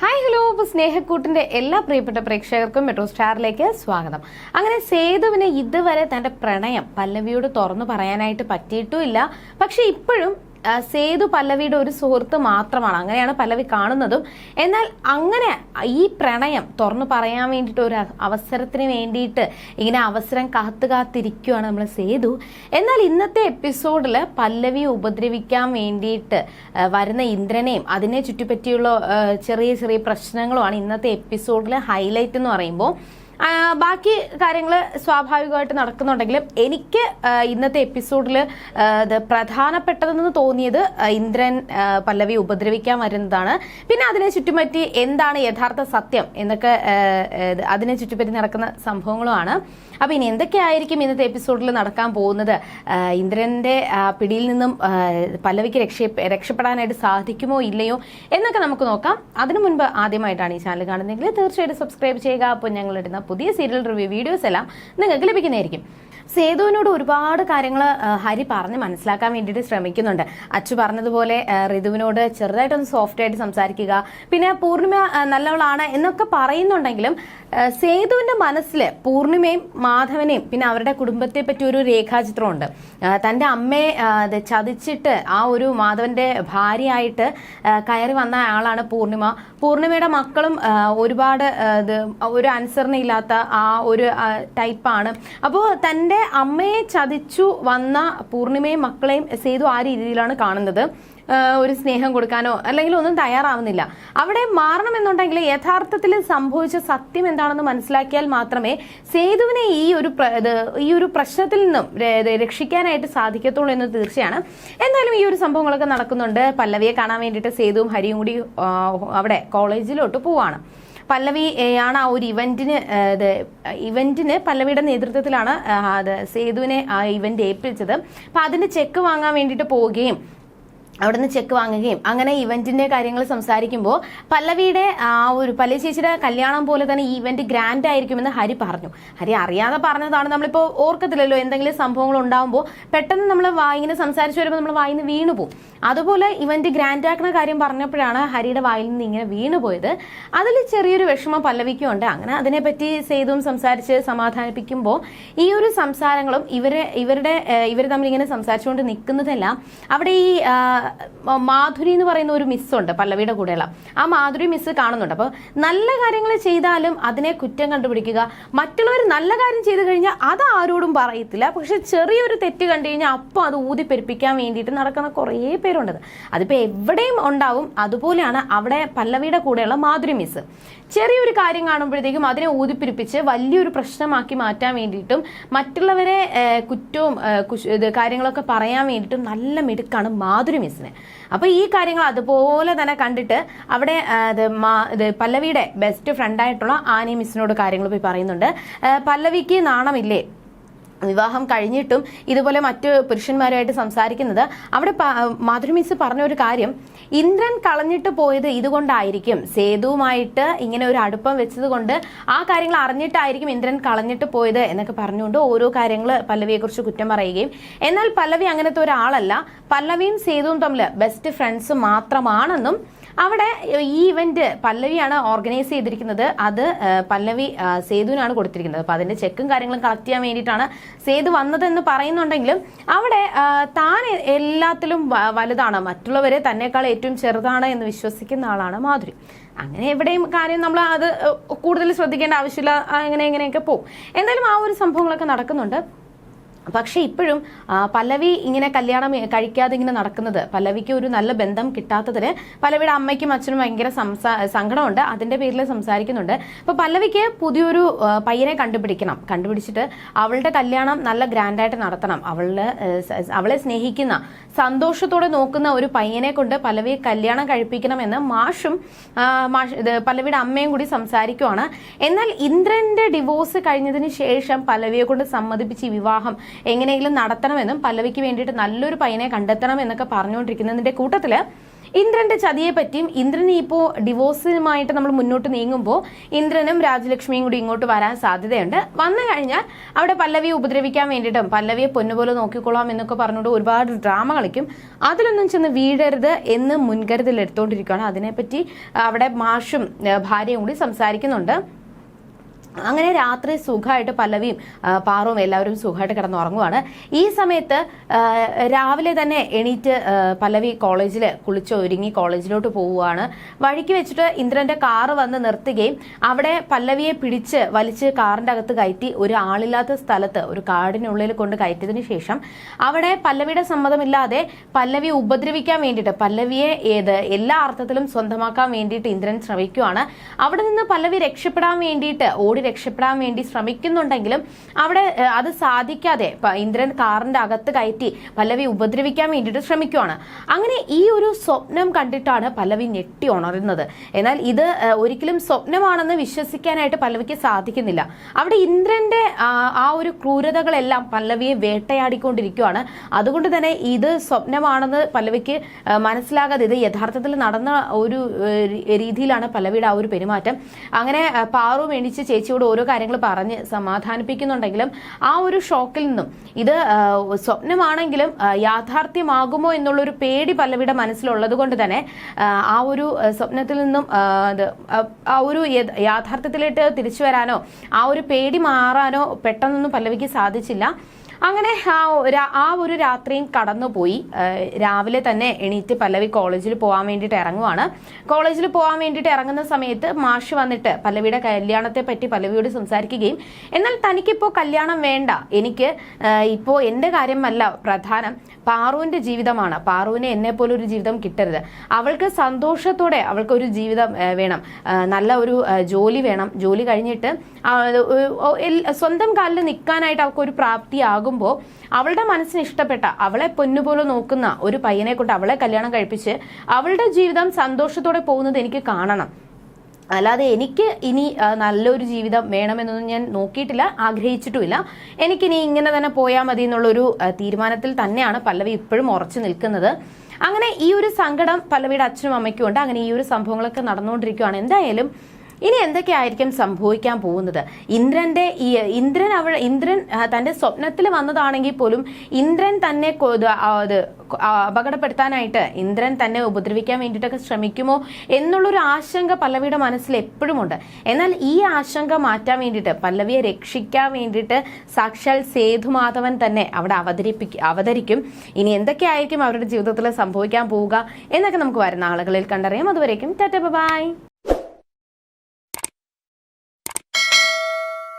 Hi hello അപ്പോൾ സ്നേഹക്കൂട്ടിന്റെ എല്ലാ പ്രിയപ്പെട്ട പ്രേക്ഷകർക്കും മെട്രോ സ്റ്റാറിലേക്ക് സ്വാഗതം. അങ്ങനെ സേതുവിന് ഇതുവരെ തന്റെ പ്രണയം പല്ലവിയോട് തുറന്നു പറയാനായിട്ട് പറ്റിയിട്ടുമില്ല. പക്ഷെ ഇപ്പോഴും സേതു പല്ലവിയുടെ ഒരു സുഹൃത്ത് മാത്രമാണ് അങ്ങനെയാണ് പല്ലവി കാണുന്നതും. എന്നാൽ അങ്ങനെ ഈ പ്രണയം തുറന്നു പറയാൻ വേണ്ടിയിട്ട് ഒരു അവസരത്തിന് വേണ്ടിയിട്ട് ഇങ്ങനെ അവസരം കാത്തു കാത്തിരിക്കുകയാണ് നമ്മൾ സേതു. എന്നാൽ ഇന്നത്തെ എപ്പിസോഡിൽ പല്ലവിയെ ഉപദ്രവിക്കാൻ വേണ്ടിയിട്ട് വരുന്ന ഇന്ദ്രനെയും അതിനെ ചുറ്റിപ്പറ്റിയുള്ള ചെറിയ ചെറിയ പ്രശ്നങ്ങളുമാണ് ഇന്നത്തെ എപ്പിസോഡിലെ ഹൈലൈറ്റ് എന്ന് പറയുമ്പോൾ ബാക്കി കാര്യങ്ങൾ സ്വാഭാവികമായിട്ട് നടക്കുന്നുണ്ടെങ്കിലും എനിക്ക് ഇന്നത്തെ എപ്പിസോഡിൽ പ്രധാനപ്പെട്ടതെന്ന് തോന്നിയത് ഇന്ദ്രൻ പല്ലവി ഉപദ്രവിക്കാൻ വരുന്നതാണ്. പിന്നെ അതിനെ ചുറ്റുപറ്റി എന്താണ് യഥാർത്ഥ സത്യം എന്നൊക്കെ അതിനെ ചുറ്റിപ്പറ്റി നടക്കുന്ന സംഭവങ്ങളുമാണ്. അപ്പൊ ഇനി എന്തൊക്കെയായിരിക്കും ഇന്നത്തെ എപ്പിസോഡിൽ നടക്കാൻ പോകുന്നത്? ഇന്ദ്രന്റെ പിടിയിൽ നിന്നും പല്ലവിക്ക് രക്ഷ രക്ഷപ്പെടാനായിട്ട് സാധിക്കുമോ ഇല്ലയോ എന്നൊക്കെ നമുക്ക് നോക്കാം. അതിനു മുൻപ് ആദ്യമായിട്ടാണ് ഈ ചാനൽ കാണുന്നതെങ്കിൽ തീർച്ചയായിട്ടും സബ്സ്ക്രൈബ് ചെയ്യുക. അപ്പോൾ ഞങ്ങൾ ഇടുന്ന പുതിയ സീരിയൽ റിവ്യൂ വീഡിയോസ് എല്ലാം നിങ്ങൾക്ക് ലഭിക്കുന്നതായിരിക്കും. സേതുവിനോട് ഒരുപാട് കാര്യങ്ങൾ ഹരി പറഞ്ഞ് മനസ്സിലാക്കാൻ വേണ്ടിയിട്ട് ശ്രമിക്കുന്നുണ്ട്. അച്ചു പറഞ്ഞതുപോലെ ഋതുവിനോട് ചെറുതായിട്ടൊന്ന് സോഫ്റ്റ് ആയിട്ട് സംസാരിക്കുക. പിന്നെ പൂർണിമ നല്ലവളാണ് എന്നൊക്കെ പറയുന്നുണ്ടെങ്കിലും സേതുവിന്റെ മനസ്സിൽ പൂർണിമയും മാധവനെയും പിന്നെ അവരുടെ കുടുംബത്തെ പറ്റി ഒരു രേഖാചിത്രമുണ്ട്. തന്റെ അമ്മയെ ചതിച്ചിട്ട് ആ ഒരു മാധവന്റെ ഭാര്യയായിട്ട് കയറി വന്ന ആളാണ് പൂർണിമ. പൂർണിമയുടെ മക്കളും ഒരുപാട് ഒരു അനുസരണയില്ലാത്ത ആ ഒരു ടൈപ്പാണ് അപ്പോൾ തന്റെ അമ്മയെ ചതിച്ചു വന്ന പൂർണിമയും മക്കളെയും സേതു ആ രീതിയിലാണ് കാണുന്നത്. ഒരു സ്നേഹം കൊടുക്കാനോ അല്ലെങ്കിൽ ഒന്നും തയ്യാറാവുന്നില്ല. അവിടെ മാറണമെന്നുണ്ടെങ്കിൽ യഥാർത്ഥത്തിൽ സംഭവിച്ച സത്യം എന്താണെന്ന് മനസ്സിലാക്കിയാൽ മാത്രമേ സേതുവിനെ ഈ ഒരു ഈ ഒരു പ്രശ്നത്തിൽ നിന്നും രക്ഷിക്കാനായിട്ട് സാധിക്കത്തുള്ളൂ എന്ന് തീർച്ചയാണ്. എന്തായാലും ഈ ഒരു സംഭവങ്ങളൊക്കെ നടക്കുന്നുണ്ട്. പല്ലവിയെ കാണാൻ വേണ്ടിയിട്ട് സേതുവും ഹരിയും കൂടി അവിടെ കോളേജിലോട്ട് പോവാണ്. പല്ലവി ആണ് ആ ഒരു ഇവന്റിന് ഇവന്റിന് പല്ലവിയുടെ നേതൃത്വത്തിലാണ് സേതുവിനെ ആ ഇവന്റ് ഏൽപ്പിച്ചത്. അപ്പൊ അതിന്റെ ചെക്ക് വാങ്ങാൻ വേണ്ടിയിട്ട് പോവുകയും അവിടുന്ന് ചെക്ക് വാങ്ങുകയും അങ്ങനെ ഇവന്റിന്റെ കാര്യങ്ങൾ സംസാരിക്കുമ്പോൾ പല്ലവിയുടെ ആ ഒരു പല്ലവി ചേച്ചിയുടെ കല്യാണം പോലെ തന്നെ ഈ ഇവന്റ് ഗ്രാൻഡ് ആയിരിക്കുമെന്ന് ഹരി പറഞ്ഞു. ഹരി അറിയാതെ പറഞ്ഞതാണ്. നമ്മളിപ്പോൾ ഓർക്കത്തില്ലല്ലോ എന്തെങ്കിലും സംഭവങ്ങൾ ഉണ്ടാകുമ്പോൾ പെട്ടെന്ന് നമ്മൾ വായിങ്ങനെ സംസാരിച്ചു വരുമ്പോൾ നമ്മൾ വായിന്ന് വീണു പോകും അതുപോലെ ഇവന്റ് ഗ്രാൻഡ് ആക്കുന്ന കാര്യം പറഞ്ഞപ്പോഴാണ് ഹരിയുടെ വായിൽ നിന്ന് ഇങ്ങനെ വീണു പോയത്. അതിൽ ചെറിയൊരു വിഷമം പല്ലവിക്കും ഉണ്ട്. അങ്ങനെ അതിനെപ്പറ്റി സേതുവും സംസാരിച്ച് സമാധാനിപ്പിക്കുമ്പോൾ ഈ ഒരു സംസാരങ്ങളും ഇവരെ ഇവരുടെ ഇവർ തമ്മിൽ ഇങ്ങനെ സംസാരിച്ചുകൊണ്ട് നിൽക്കുന്നതെല്ലാം അവിടെ ഈ മാധുരി എന്ന് പറയുന്ന ഒരു മിസ്സുണ്ട് പല്ലവിയുടെ കൂടെയുള്ള. ആ മാധുരി മിസ് കാണുന്നുണ്ട്. അപ്പോൾ നല്ല കാര്യങ്ങൾ ചെയ്താലും അതിനെ കുറ്റം കണ്ടുപിടിക്കുക. മറ്റുള്ളവർ നല്ല കാര്യം ചെയ്തു കഴിഞ്ഞാൽ അത് ആരോടും പറയത്തില്ല. പക്ഷെ ചെറിയൊരു തെറ്റ് കണ്ടു കഴിഞ്ഞാൽ അപ്പം അത് ഊതിപ്പെരുപ്പിക്കാൻ വേണ്ടിയിട്ട് നടക്കുന്ന കുറേ പേരുണ്ട്. അതിപ്പോൾ എവിടെയും ഉണ്ടാവും. അതുപോലെയാണ് അവിടെ പല്ലവിയുടെ കൂടെയുള്ള മാധുരി മിസ് ചെറിയൊരു കാര്യം കാണുമ്പോഴത്തേക്കും അതിനെ ഊതിപ്പിരിപ്പിച്ച് വലിയൊരു പ്രശ്നമാക്കി മാറ്റാൻ വേണ്ടിയിട്ടും മറ്റുള്ളവരെ കുറ്റവും കാര്യങ്ങളൊക്കെ പറയാൻ വേണ്ടിയിട്ടും നല്ല മിടുക്കാണ് മാധുരി മിസ്സിന് അപ്പോൾ ഈ കാര്യങ്ങൾ അതുപോലെ തന്നെ കണ്ടിട്ട് അവിടെ ഇത് പല്ലവിയുടെ ബെസ്റ്റ് ഫ്രണ്ടായിട്ടുള്ള ആനി മിസ്സിനോട് കാര്യങ്ങൾ പോയി പറയുന്നുണ്ട്. പല്ലവിക്ക് നാണമില്ലേ? വിവാഹം കഴിഞ്ഞിട്ടും ഇതുപോലെ മറ്റു പുരുഷന്മാരുമായിട്ട് സംസാരിക്കുന്നത്. അവിടെ മാധുരി മിസ് പറഞ്ഞ ഒരു കാര്യം ഇന്ദ്രൻ കളഞ്ഞിട്ട് പോയത് ഇതുകൊണ്ടായിരിക്കും. സേതുവുമായിട്ട് ഇങ്ങനെ ഒരു അടുപ്പം വെച്ചത് കൊണ്ട് ആ കാര്യങ്ങൾ അറിഞ്ഞിട്ടായിരിക്കും ഇന്ദ്രൻ കളഞ്ഞിട്ട് പോയത് എന്നൊക്കെ പറഞ്ഞുകൊണ്ട് ഓരോ കാര്യങ്ങൾ പല്ലവിയെക്കുറിച്ച് കുറ്റം പറയുകയും. എന്നാൽ പല്ലവി അങ്ങനത്തെ ഒരാളല്ല. പല്ലവിയും സേതുവും തമ്മിൽ ബെസ്റ്റ് ഫ്രണ്ട്സ് മാത്രമാണെന്നും അവിടെ ഈ ഇവന്റ് പല്ലവിയാണ് ഓർഗനൈസ് ചെയ്തിരിക്കുന്നത്. അത് പല്ലവി സേതുവിനാണ് കൊടുത്തിരിക്കുന്നത്. അപ്പൊ അതിന്റെ ചെക്കും കാര്യങ്ങളും കളക്ട് ചെയ്യാൻ വേണ്ടിയിട്ടാണ് സേതു വന്നതെന്ന് പറയുന്നുണ്ടെങ്കിലും അവിടെ താൻ എല്ലാത്തിലും വലുതാണ്. മറ്റുള്ളവരെ തന്നെക്കാൾ ഏറ്റവും ചെറുതാണ് എന്ന് വിശ്വസിക്കുന്ന ആളാണ് മാധുരി. അങ്ങനെ എവിടെയും കാര്യം നമ്മൾ അത് കൂടുതൽ ശ്രദ്ധിക്കേണ്ട ആവശ്യമില്ല. അങ്ങനെ എങ്ങനെയൊക്കെ പോകും എന്തായാലും ആ ഒരു സംഭവങ്ങളൊക്കെ നടക്കുന്നുണ്ട്. പക്ഷെ ഇപ്പോഴും പല്ലവി ഇങ്ങനെ കല്യാണം കഴിക്കാതെ ഇങ്ങനെ നടക്കുന്നത് പല്ലവിക്ക് ഒരു നല്ല ബന്ധം കിട്ടാത്തതിന് പല്ലവിയുടെ അമ്മയ്ക്കും അച്ഛനും ഭയങ്കര സങ്കടമുണ്ട് അതിന്റെ പേരിൽ സംസാരിക്കുന്നുണ്ട്. അപ്പൊ പല്ലവിക്ക് പുതിയൊരു പയ്യനെ കണ്ടുപിടിക്കണം. കണ്ടുപിടിച്ചിട്ട് അവളുടെ കല്യാണം നല്ല ഗ്രാൻഡായിട്ട് നടത്തണം. അവളുടെ അവളെ സ്നേഹിക്കുന്ന സന്തോഷത്തോടെ നോക്കുന്ന ഒരു പയ്യനെ കൊണ്ട് പല്ലവിയെ കല്യാണം കഴിപ്പിക്കണം എന്ന് മാഷും മാഷ് ഇത് പല്ലവിയുടെ അമ്മയും കൂടി സംസാരിക്കുവാണ്. എന്നാൽ ഇന്ദ്രന്റെ ഡിവോഴ്സ് കഴിഞ്ഞതിന് ശേഷം പല്ലവിയെ കൊണ്ട് സമ്മതിപ്പിച്ച് വിവാഹം എങ്ങനെയെങ്കിലും നടത്തണമെന്നും പല്ലവിക്ക് വേണ്ടിയിട്ട് നല്ലൊരു പയ്യനെ കണ്ടെത്തണം എന്നൊക്കെ പറഞ്ഞുകൊണ്ടിരിക്കുന്നതിന്റെ കൂട്ടത്തിൽ ഇന്ദ്രന്റെ ചതിയെ പറ്റിയും ഇന്ദ്രൻ ഇപ്പോ ഡിവോഴ്സുമായിട്ട് നമ്മൾ മുന്നോട്ട് നീങ്ങുമ്പോൾ ഇന്ദ്രനും രാജലക്ഷ്മിയും കൂടി ഇങ്ങോട്ട് വരാൻ സാധ്യതയുണ്ട്. വന്നു കഴിഞ്ഞാൽ അവിടെ പല്ലവിയെ ഉപദ്രവിക്കാൻ വേണ്ടിയിട്ടും പല്ലവിയെ പൊന്നുപോലെ നോക്കിക്കൊള്ളാം എന്നൊക്കെ പറഞ്ഞുകൊണ്ട് ഒരുപാട് ഡ്രാമ കളിക്കും. അതിലൊന്നും ചെന്ന് വീഴരുത് എന്ന് മുൻകരുതൽ എടുത്തുകൊണ്ടിരിക്കുകയാണ് അതിനെപ്പറ്റി അവിടെ മാഷും ഭാര്യയും കൂടി സംസാരിക്കുന്നുണ്ട്. അങ്ങനെ രാത്രി സുഖമായിട്ട് പല്ലവിയും പാറവും എല്ലാവരും സുഖമായിട്ട് കിടന്നുറങ്ങുവാണ്. ഈ സമയത്ത് രാവിലെ തന്നെ എണീറ്റ് പല്ലവി കോളേജിൽ കുളിച്ച് ഒരുങ്ങി കോളേജിലോട്ട് പോവുകയാണ് വഴിക്ക് വെച്ചിട്ട് ഇന്ദ്രന്റെ കാറ് വന്ന് നിർത്തുകയും അവിടെ പല്ലവിയെ പിടിച്ച് വലിച്ച് കാറിന്റെ അകത്ത് കയറ്റി ഒരു ആളില്ലാത്ത സ്ഥലത്ത് ഒരു കാടിനുള്ളിൽ കൊണ്ട് കയറ്റിയതിന് ശേഷം അവിടെ പല്ലവിയുടെ സമ്മതമില്ലാതെ പല്ലവിയെ ഉപദ്രവിക്കാൻ വേണ്ടിയിട്ട് പല്ലവിയെ ഏത് എല്ലാ അർത്ഥത്തിലും സ്വന്തമാക്കാൻ വേണ്ടിയിട്ട് ഇന്ദ്രൻ ശ്രമിക്കുകയാണ് അവിടെ നിന്ന് പല്ലവി രക്ഷപ്പെടാൻ വേണ്ടിയിട്ട് ഓടി രക്ഷപ്പെടാൻ വേണ്ടി ശ്രമിക്കുന്നുണ്ടെങ്കിലും അവിടെ അത് സാധിക്കാതെ ഇന്ദ്രൻ കാറിന്റെ അകത്ത് കയറ്റി പല്ലവി ഉപദ്രവിക്കാൻ വേണ്ടിയിട്ട് ശ്രമിക്കുവാണ്. അങ്ങനെ ഈ ഒരു സ്വപ്നം കണ്ടിട്ടാണ് പല്ലവി ഞെട്ടി ഉണരുന്നത്. എന്നാൽ ഇത് ഒരിക്കലും സ്വപ്നമാണെന്ന് വിശ്വസിക്കാനായിട്ട് പല്ലവിക്ക് സാധിക്കുന്നില്ല. അവിടെ ഇന്ദ്രന്റെ ആ ഒരു ക്രൂരതകളെല്ലാം പല്ലവിയെ വേട്ടയാടിക്കൊണ്ടിരിക്കുകയാണ് അതുകൊണ്ട് തന്നെ ഇത് സ്വപ്നമാണെന്ന് പല്ലവിക്ക് മനസ്സിലാകാതെ ഇത് യഥാർത്ഥത്തിൽ നടന്ന ഒരു രീതിയിലാണ് പല്ലവിയുടെ ആ ഒരു പെരുമാറ്റം. അങ്ങനെ പാറു മേടിച്ച് എണീച്ച് ചേച്ചിയോട് ഓരോ കാര്യങ്ങൾ പറഞ്ഞ് സമാധാനിപ്പിക്കുന്നുണ്ടെങ്കിലും ആ ഒരു ഷോക്കിൽ നിന്നും ഇത് സ്വപ്നമാണെങ്കിലും യാഥാർത്ഥ്യമാകുമോ എന്നുള്ളൊരു പേടി പലവിടെ മനസ്സിലുള്ളത് കൊണ്ട് തന്നെ ആ ഒരു സ്വപ്നത്തിൽ നിന്നും ആ ഒരു യഥ- യാഥാർത്ഥ്യത്തിലേക്ക് തിരിച്ചു വരാനോ ആ ഒരു പേടി മാറാനോ പെട്ടെന്നൊന്നും പല്ലവിക്ക് സാധിച്ചില്ല. അങ്ങനെ ആ ആ ഒരു രാത്രിയും കടന്നുപോയി. രാവിലെ തന്നെ എണീറ്റ് പല്ലവി കോളേജിൽ പോകാൻ വേണ്ടിയിട്ട് ഇറങ്ങുവാണ്. കോളേജിൽ പോകാൻ വേണ്ടിയിട്ട് ഇറങ്ങുന്ന സമയത്ത് മാഷ് വന്നിട്ട് പല്ലവിയുടെ കല്യാണത്തെ പറ്റി പല്ലവിയോട് സംസാരിക്കുകയും എന്നാൽ തനിക്കിപ്പോൾ കല്യാണം വേണ്ട. എനിക്ക് ഇപ്പോൾ എന്റെ കാര്യമല്ല പ്രധാനം. പാറുവിന്റെ ജീവിതമാണ്. പാറുവിന് എന്നെ പോലെ ഒരു ജീവിതം കിട്ടരുത്. അവൾക്ക് സന്തോഷത്തോടെ അവൾക്ക് ഒരു ജീവിതം വേണം. നല്ല ഒരു ജോലി വേണം. ജോലി കഴിഞ്ഞിട്ട് സ്വന്തം കാലിൽ നിൽക്കാനായിട്ട് അവൾക്ക് ഒരു പ്രാപ്തിയാകുമ്പോൾ അവളുടെ മനസ്സിന് ഇഷ്ടപ്പെട്ട അവളെ പൊന്നുപോലെ നോക്കുന്ന ഒരു പയ്യനെ കൊണ്ട് അവളെ കല്യാണം കഴിപ്പിച്ച് അവളുടെ ജീവിതം സന്തോഷത്തോടെ പോകുന്നത് എനിക്ക് കാണണം. അല്ലാതെ എനിക്ക് ഇനി നല്ലൊരു ജീവിതം വേണമെന്നൊന്നും ഞാൻ നോക്കിയിട്ടില്ല ആഗ്രഹിച്ചിട്ടുമില്ല. എനിക്കിനി ഇങ്ങനെ തന്നെ പോയാൽ മതി എന്നുള്ളൊരു തീരുമാനത്തിൽ തന്നെയാണ് പല്ലവി ഇപ്പോഴും ഉറച്ചു നിൽക്കുന്നത്. അങ്ങനെ ഈ ഒരു സങ്കടം പല്ലവിയുടെ അച്ഛനും അമ്മയ്ക്കും ഉണ്ട്. അങ്ങനെ ഈ ഒരു സംഭവങ്ങളൊക്കെ നടന്നുകൊണ്ടിരിക്കുകയാണ് എന്തായാലും ഇനി എന്തൊക്കെയായിരിക്കും സംഭവിക്കാൻ പോകുന്നത്? ഇന്ദ്രന്റെ ഈ ഇന്ദ്രൻ അവൾ ഇന്ദ്രൻ തന്റെ സ്വപ്നത്തിൽ വന്നതാണെങ്കിൽ പോലും ഇന്ദ്രൻ തന്നെ അപകടപ്പെടുത്താനായിട്ട് ഇന്ദ്രൻ തന്നെ ഉപദ്രവിക്കാൻ വേണ്ടിയിട്ടൊക്കെ ശ്രമിക്കുമോ എന്നുള്ളൊരു ആശങ്ക പല്ലവിയുടെ മനസ്സിൽ എപ്പോഴും ഉണ്ട് എന്നാൽ ഈ ആശങ്ക മാറ്റാൻ വേണ്ടിയിട്ട് പല്ലവിയെ രക്ഷിക്കാൻ വേണ്ടിയിട്ട് സാക്ഷാൽ സേതുമാധവൻ തന്നെ അവിടെ അവതരിപ്പിക്കും അവതരിക്കും. ഇനി എന്തൊക്കെയായിരിക്കും അവരുടെ ജീവിതത്തിൽ സംഭവിക്കാൻ പോവുക എന്നൊക്കെ നമുക്ക് വരുന്ന ആളുകളിൽ കണ്ടറിയാം. അതുവരേക്കും ടാറ്റ ബൈ.